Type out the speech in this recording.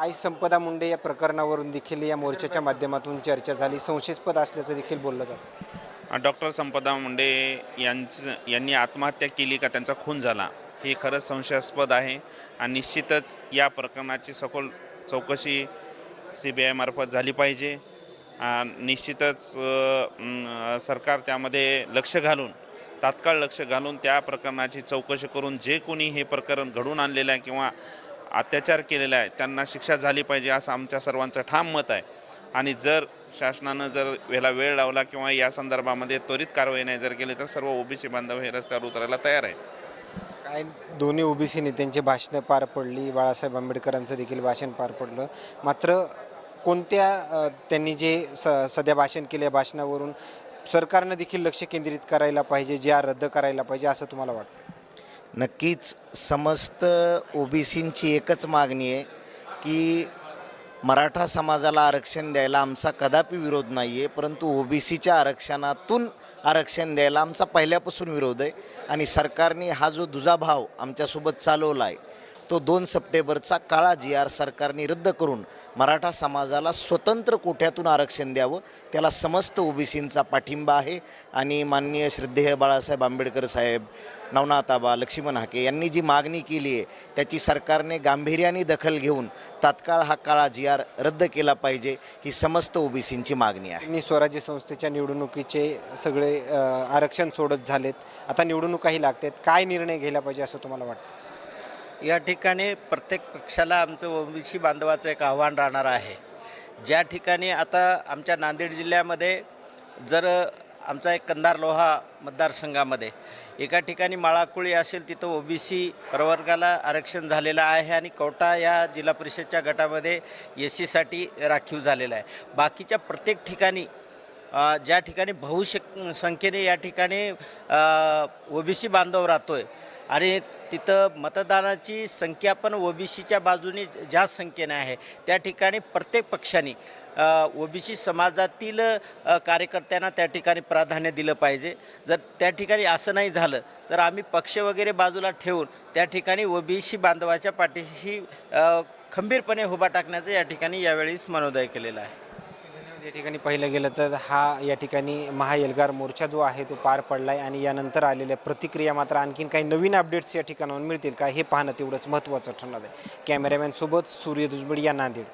आई संपदा मुंडे या प्रकरणावरून देखील या मोर्चाच्या माध्यमातून चर्चा झाली. संशयास्पद असल्याचं देखील बोललं जातं. डॉक्टर संपदा मुंडे यांचं यांनी आत्महत्या केली का त्यांचा खून झाला हे खरंच संशयास्पद आहे आणि निश्चितच या प्रकरणाची सखोल चौकशी सी बी आयमार्फत झाली पाहिजे. निश्चितच सरकार त्यामध्ये लक्ष घालून तात्काळ लक्ष घालून त्या प्रकरणाची चौकशी करून जे कोणी हे प्रकरण घडून आणलेलं आहे किंवा अत्याचार केलेला आहे. त्यांना शिक्षा झाली पाहिजे असं आमच्या सर्वांचं ठाम मत आहे. आणि जर शासनानं जर ह्याला वेळ लावला किंवा या संदर्भामध्ये त्वरित कारवाई नाही जर केली तर सर्व ओबीसी बांधव हे रस्त्यावर उतरायला तयार आहे. काय दोन्ही ओबीसी नेत्यांची भाषणं पार पडली बाळासाहेब आंबेडकरांचं देखील भाषण पार पडलं. मात्र कोणत्या त्यांनी जे स सध्या भाषण केले भाषणावरून सरकारनं देखील लक्ष केंद्रित करायला पाहिजे ज्या रद्द करायला पाहिजे असं तुम्हाला वाटतं? नक्कीच समस्त ओबीसींची एकच मागणी आहे की मराठा समाजाला आरक्षण द्यायला आमचा कदापि विरोध नाही आहे परंतु ओबीसीच्या आरक्षणातून आरक्षण द्यायला आमचा पहिल्यापासून विरोध आहे आणि सरकारने हा जो दुजाभाव आमच्यासोबत चालवला आहे तो दोन सप्टेंबरचा काळा जी आर सरकारने रद्द करून मराठा समाजाला स्वतंत्र कोठ्यातून आरक्षण द्यावं त्याला समस्त ओबीसींचा पाठिंबा आहे. आणि माननीय श्रद्धेय बाळासाहेब आंबेडकर साहेब नवनाथाबा लक्ष्मण हाके यांनी जी मागणी केली आहे त्याची सरकारने गांभीर्याने दखल घेऊन तात्काळ हा काळा जी आर रद्द केला पाहिजे ही समस्त ओबीसींची मागणी आहे. स्वराज्य संस्थेच्या निवडणुकीचे सगळे आरक्षण सोडत झालेत. आता निवडणुकाही लागतात. काय निर्णय घ्यायला पाहिजे असं तुम्हाला वाटतं? या ठिकाणी प्रत्येक पक्षाला आमचं ओबीसी बांधवाचं एक आव्हान राहणार आहे. ज्या ठिकाणी आता आमच्या नांदेड जिल्ह्यामध्ये जर आमचा एक कंधार लोहा मतदारसंघामध्ये एका ठिकाणी माळाकुळी असेल तिथं ओबीसी प्रवर्गाला आरक्षण झालेलं आहे आणि कवटा या जिल्हा परिषदच्या गटामध्ये एस सीसाठी राखीव झालेलं आहे. बाकीच्या प्रत्येक ठिकाणी ज्या ठिकाणी बहुशक संख्येने या ठिकाणी ओबीसी बांधव राहतो आहे आणि तिथं मतदानाची संख्या पण ओबीसीच्या बाजूने जास्त संख्येने आहे. त्या ठिकाणी प्रत्येक पक्षाने ओबीसी समाजातील कार्यकर्त्यांना त्या ठिकाणी प्राधान्य दिलं पाहिजे. जर त्या ठिकाणी असं नाही झालं तर आम्ही पक्ष वगैरे बाजूला ठेवून त्या ठिकाणी ओबीसी बांधवाच्या पाठीशी खंबीरपणे उभा टाकण्याचं या ठिकाणी यावेळीच मनोदय केलेला आहे. या ठिकाणी पाहिलं गेलं तर हा या ठिकाणी महाएल्गार मोर्चा जो आहे तो पार पडला आहे आणि यानंतर आलेल्या प्रतिक्रिया मात्र आणखीन काही नवीन अपडेट्स या ठिकाणाहून मिळतील का हे पाहणं तेवढंच महत्त्वाचं ठरणार आहे. कॅमेरामॅनसोबत सूर्य दुजबडी या नांदेड.